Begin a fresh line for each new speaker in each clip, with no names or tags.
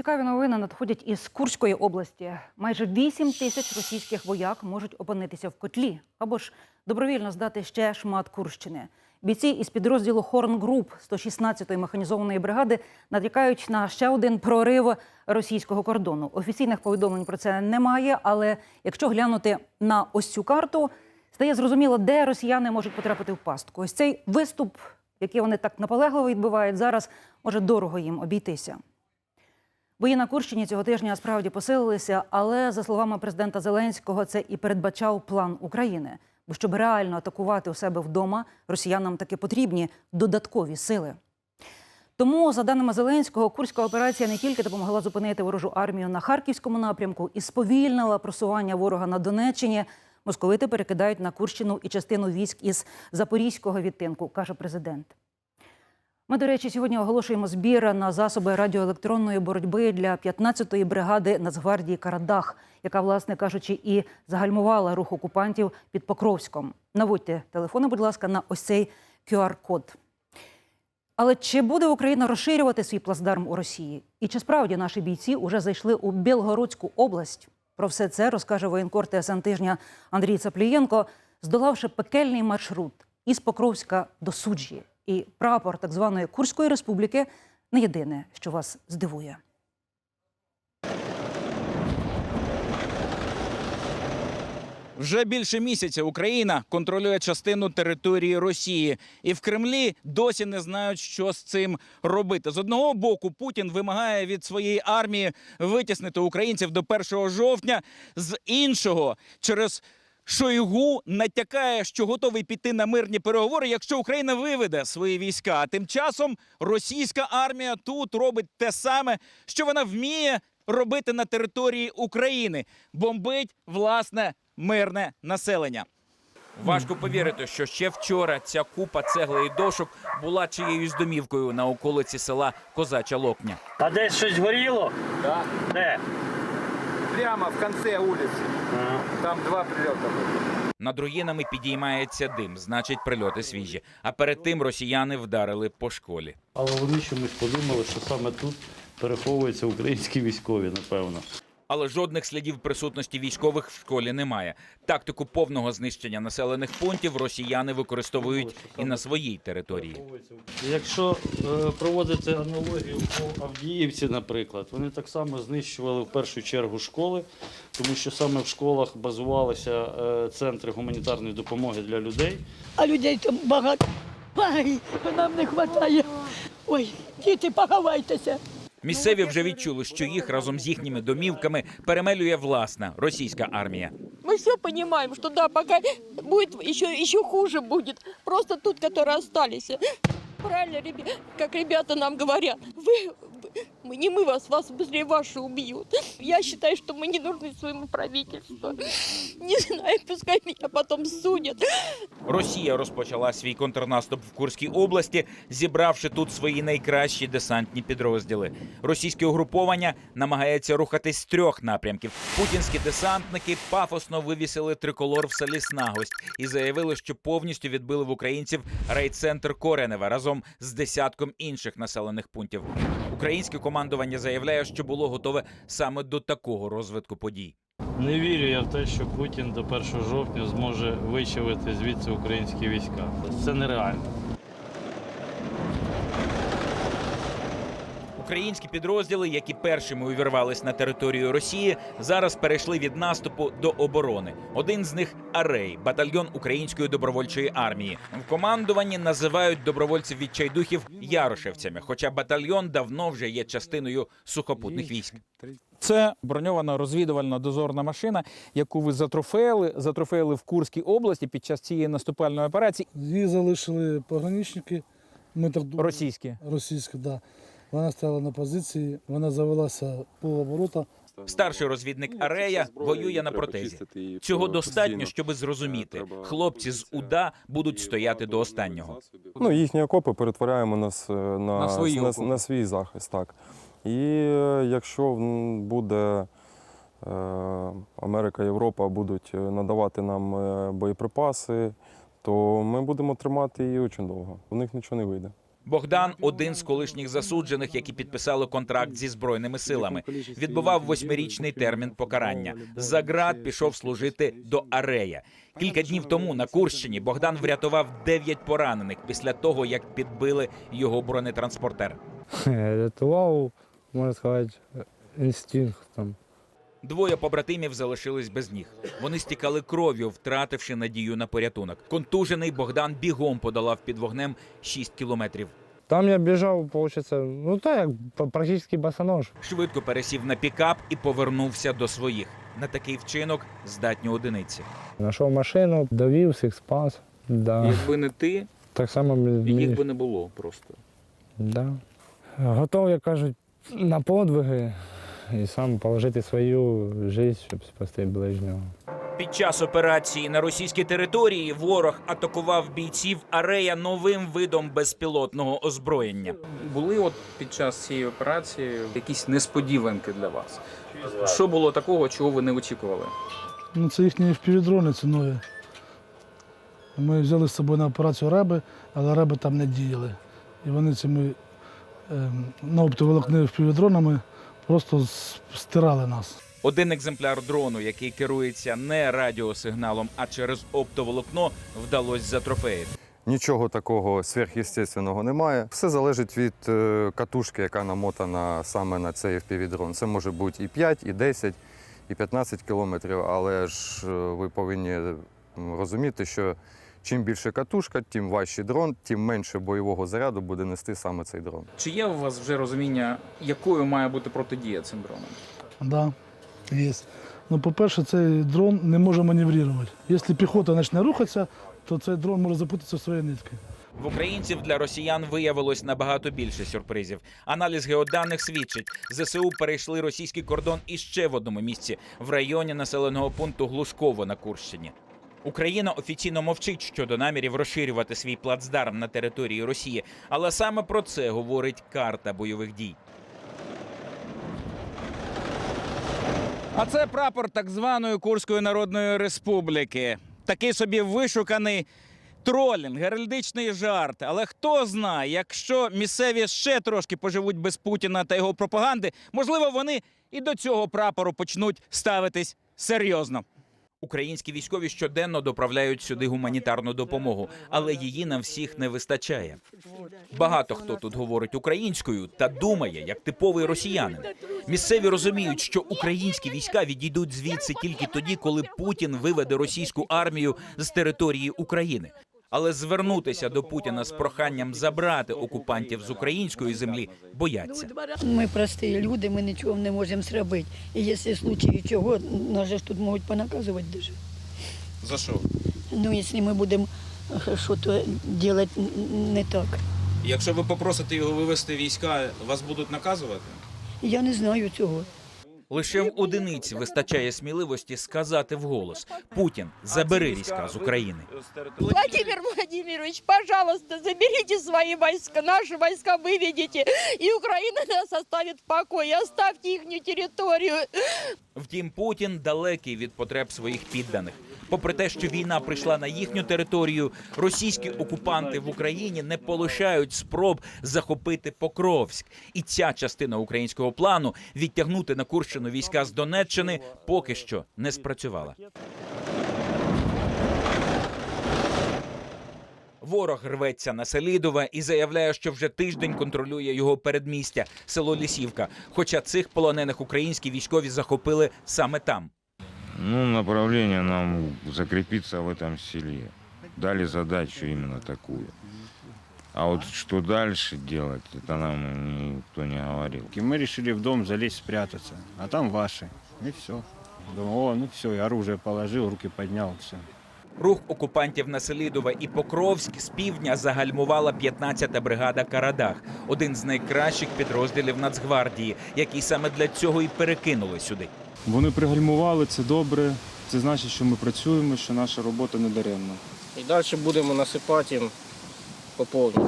Цікаві новини надходять із Курської області. Майже 8 тисяч російських вояк можуть опинитися в котлі або ж добровільно здати ще шмат Курщини. Бійці із підрозділу Хорн Груп 116-ї механізованої бригади натякають на ще один прорив російського кордону. Офіційних повідомлень про це немає, але якщо глянути на ось цю карту, стає зрозуміло, де росіяни можуть потрапити в пастку. Ось цей виступ, який вони так наполегливо відбивають зараз, може дорого їм обійтися. Бої на Курщині цього тижня справді посилилися, але за словами президента Зеленського, це і передбачав план України. Бо щоб реально атакувати у себе вдома, росіянам таки потрібні додаткові сили. Тому, за даними Зеленського, курська операція не тільки допомогла зупинити ворожу армію на харківському напрямку і сповільнила просування ворога на Донеччині. Московити перекидають на Курщину і частину військ із запорізького відтинку, каже президент. Ми, до речі, сьогодні оголошуємо збір на засоби радіоелектронної боротьби для 15-ї бригади Нацгвардії Карадах, яка, власне кажучи, і загальмувала рух окупантів під Покровськом. Наводьте телефони, будь ласка, на ось цей QR-код. Але чи буде Україна розширювати свій плацдарм у Росії? І чи справді наші бійці вже зайшли у Білгородську область? Про все це розкаже воєнкор ТСН тижня Андрій Цаплієнко, здолавши пекельний маршрут із Покровська до Суджі. І прапор так званої Курської республіки не єдине, що вас здивує.
Вже більше місяця Україна контролює частину території Росії, і в Кремлі досі не знають, що з цим робити. З одного боку, Путін вимагає від своєї армії витіснити українців до 1 жовтня. З іншого, через Шойгу натякає, що готовий піти на мирні переговори, якщо Україна виведе свої війська. А тим часом російська армія тут робить те саме, що вона вміє робити на території України, бомбить власне мирне населення. Важко повірити, що ще вчора ця купа цегли і дошок була чиєюсь домівкою на околиці села Козача Локня.
А десь щось горіло?
Да,
Де?
Прямо в конце улицы. Там два прильоти.
Над руїнами підіймається дим, значить, прильоти свіжі. А перед тим росіяни вдарили по школі.
Але вони чомусь подумали, що саме тут переховуються українські військові, напевно.
Але жодних слідів присутності військових в школі немає. Тактику повного знищення населених пунктів росіяни використовують і на своїй території.
Якщо е, проводити аналогію по Авдіївці, наприклад, вони так само знищували в першу чергу школи, тому що саме в школах базувалися е, центри гуманітарної допомоги для людей.
а людей там багато. Ай, нам не вистачає. Ой, діти, поховайтеся.
Місцеві вже відчули, що їх разом з їхніми домівками перемелює власна російська армія.
Мы все понимаем, что да, пока будет еще, еще хуже будет. Просто тут, которые остались. Правильно, ребя- как ребята нам говорят, вы, мы, не мы вас, вас быстрее ваши убьют. Я считаю, что мы не нужны своему правительству. Не знаю, пускай меня потом судят.
Росія розпочала свій контрнаступ в Курській області, зібравши тут свої найкращі десантні підрозділи. Російське угруповання намагається рухатись з трьох напрямків. Путінські десантники пафосно вивісили триколор в селі Снагость і заявили, що повністю відбили в українців райцентр Коренева разом з десятком інших населених пунктів. Українське командування заявляє, що було готове саме до такого розвитку подій.
Не вірю я в те, що Путін до 1 жовтня зможе вичавити звідси українські війська. Це нереально.
Українські підрозділи, які першими увірвались на територію Росії, зараз перейшли від наступу до оборони. Один з них Арей, батальйон української добровольчої армії. В командуванні називають добровольців відчайдухів ярошевцями, хоча батальйон давно вже є частиною сухопутних військ.
Це броньована розвідувальна дозорна машина, яку ви затрофеїли, затрофеїли в Курській області під час цієї наступальної операції.
Її залишили пограничники. Ми так думали.
Російські.
Російські, так. Да. Вона стояла на позиції, вона завелася полоборота.
Старший розвідник Арея воює на протезі. Цього достатньо, щоб зрозуміти, хлопці з уда будуть стояти до останнього.
Ну, їхні окопи перетворяємо на, с- на,
На свої
на, на свій захист, так. І е, якщо буде е, Америка, Європа будуть е, надавати нам е, боєприпаси, то ми будемо тримати її дуже довго. У них нічого не вийде.
Богдан один з колишніх засуджених, які підписали контракт зі збройними силами. Відбував восьмирічний термін покарання. За ґрат пішов служити до Арея. Кілька днів тому на Курщині Богдан врятував дев'ять поранених після того, як підбили його бронетранспортер.
Рятував, можна сказати, інстинктом.
Двоє побратимів залишились без ніг. Вони стікали кров'ю, втративши надію на порятунок. Контужений Богдан бігом подолав під вогнем 6 кілометрів.
Там я біжав, виходить, ну так, як практично босонож.
Швидко пересів на пікап і повернувся до своїх. На такий вчинок здатні одиниці.
Знайшов машину, довів, всіх спас. Да.
Якби не ти,
Так само мені-
їх би не було просто.
Да. Готов, як кажуть, на подвиги і сам положити свою життя, щоб спасти ближнього.
Під час операції на російській території ворог атакував бійців Арея новим видом безпілотного озброєння.
Були от під час цієї операції якісь несподіванки для вас. Що було такого, чого ви не очікували?
Ну, це їхні впівдрони, це нові. Ми взяли з собою на операцію реби, але реби там не діяли. І вони цими ем, на оптоволокни впівдронами просто стирали нас.
Один екземпляр дрону, який керується не радіосигналом, а через оптоволокно, вдалося затрофеїти.
Нічого такого сверхъестественного немає. Все залежить від е, катушки, яка намотана саме на цей FPV-дрон. Це може бути і 5, і 10, і 15 кілометрів, але ж е, ви повинні розуміти, що чим більше катушка, тим важчий дрон, тим менше бойового заряду буде нести саме цей дрон.
Чи є у вас вже розуміння, якою має бути протидія цим дронам?
Да, є. Ну, по-перше, цей дрон не може маневрувати. Якщо піхота почне рухатися, то цей дрон може запутатися в своїй нитки.
В українців для росіян виявилось набагато більше сюрпризів. Аналіз геоданих свідчить, ЗСУ перейшли російський кордон іще в одному місці в районі населеного пункту Глушково на Курщині. Україна офіційно мовчить щодо намірів розширювати свій плацдарм на території Росії, але саме про це говорить карта бойових дій. А це прапор так званої Курської Народної Республіки. Такий собі вишуканий тролінг, геральдичний жарт. Але хто знає, якщо місцеві ще трошки поживуть без Путіна та його пропаганди, можливо, вони і до цього прапору почнуть ставитись серйозно. Українські військові щоденно доправляють сюди гуманітарну допомогу, але її нам всіх не вистачає. Багато хто тут говорить українською та думає, як типовий росіянин. Місцеві розуміють, що українські війська відійдуть звідси тільки тоді, коли Путін виведе російську армію з території України. Але звернутися до Путіна з проханням забрати окупантів з української землі бояться.
Ми прості люди, ми нічого не можемо зробити. І якщо случаї чого, нас ж тут можуть понаказувати даже.
За що?
Ну, якщо ми будемо е, щось робити не так.
Якщо ви попросите його вивести війська, вас будуть наказувати?
Я не знаю цього.
Лише в одиниці вистачає сміливості сказати вголос: Путін забери війська з України.
Владимир Владимирович, пожалуйста, заберіть свої війська, наші війська виведіть, і Україна нас оставить в покої, оставьте їхню територію.
Втім, Путін далекий від потреб своїх підданих. Попри те, що війна прийшла на їхню територію, російські окупанти в Україні не полишають спроб захопити Покровськ. І ця частина українського плану відтягнути на Курщину війська з Донеччини поки що не спрацювала. Ворог рветься на Селідове і заявляє, що вже тиждень контролює його передмістя, село Лісівка. Хоча цих полонених українські військові захопили саме там.
Ну, направление нам закрепиться в этом селе. Дали задачу именно такую. А вот что дальше делать, это нам никто не говорил.
И мы решили в дом залезть спрятаться, а там ваши. И все. Думаю, о, ну все, и оружие положил, руки поднял, все.
Рух окупантів на Селідове і Покровськ з півдня загальмувала 15-та бригада Карадах, один з найкращих підрозділів Нацгвардії, який саме для цього і перекинули сюди.
Вони пригальмували, це добре. Це значить, що ми працюємо, що наша робота не даремна.
І далі будемо насипати їм по повній.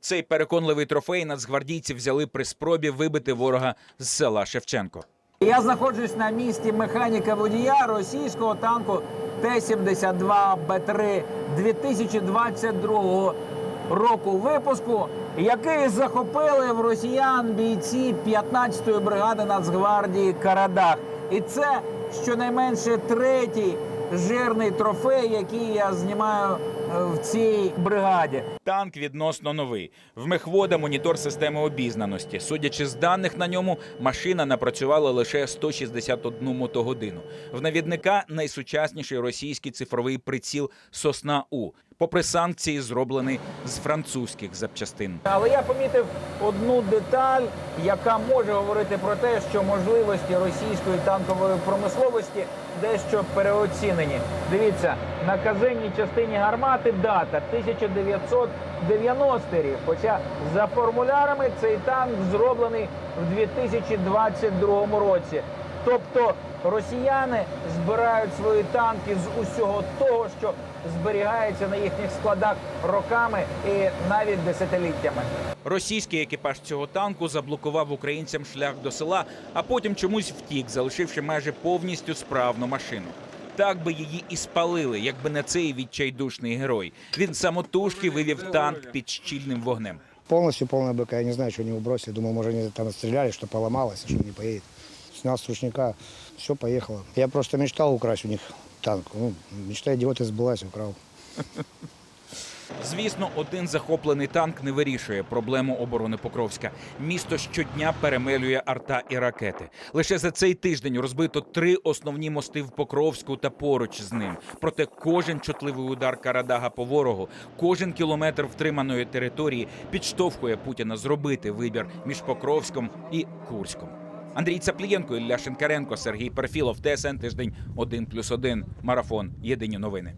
Цей переконливий трофей нацгвардійці взяли при спробі вибити ворога з села Шевченко.
Я знаходжусь на місці механіка водія російського танку Т-72Б3 2022 року випуску, який захопили в росіян бійці 15-ї бригади Нацгвардії Карадах. І це щонайменше третій жирний трофей, який я знімаю е, в цій бригаді.
Танк відносно новий. В мехвода монітор системи обізнаності. Судячи з даних на ньому, машина напрацювала лише 161 мотогодину. В навідника найсучасніший російський цифровий приціл Сосна У. Попри санкції, зроблений з французьких запчастин.
Але я помітив одну деталь, яка може говорити про те, що можливості російської танкової промисловості дещо переоцінені. Дивіться, на казенній частині гармати дата 1990 рік. Хоча за формулярами цей танк зроблений в 2022 році. Тобто росіяни збирають свої танки з усього того, що зберігається на їхніх складах роками і навіть десятиліттями.
Російський екіпаж цього танку заблокував українцям шлях до села, а потім чомусь втік, залишивши майже повністю справну машину. Так би її і спалили, якби не цей відчайдушний герой. Він самотужки вивів танк під щільним вогнем.
Полностью полная БК. Я не знаю, что они его бросили. Думал, может, они там стреляли, что поломалось, что не поедет. Снял с ручника, все, поехало. Я просто мечтал украсть у них танк. Ну, мечта идиота сбылась, украл.
Звісно, один захоплений танк не вирішує проблему оборони Покровська. Місто щодня перемелює арта і ракети. Лише за цей тиждень розбито три основні мости в Покровську та поруч з ним. Проте кожен чутливий удар Карадага по ворогу, кожен кілометр втриманої території підштовхує Путіна зробити вибір між Покровськом і Курськом. Андрій Цаплієнко, Ілля Шинкаренко, Сергій Перфілов, ТСН тиждень 1+,1. Марафон. Єдині новини.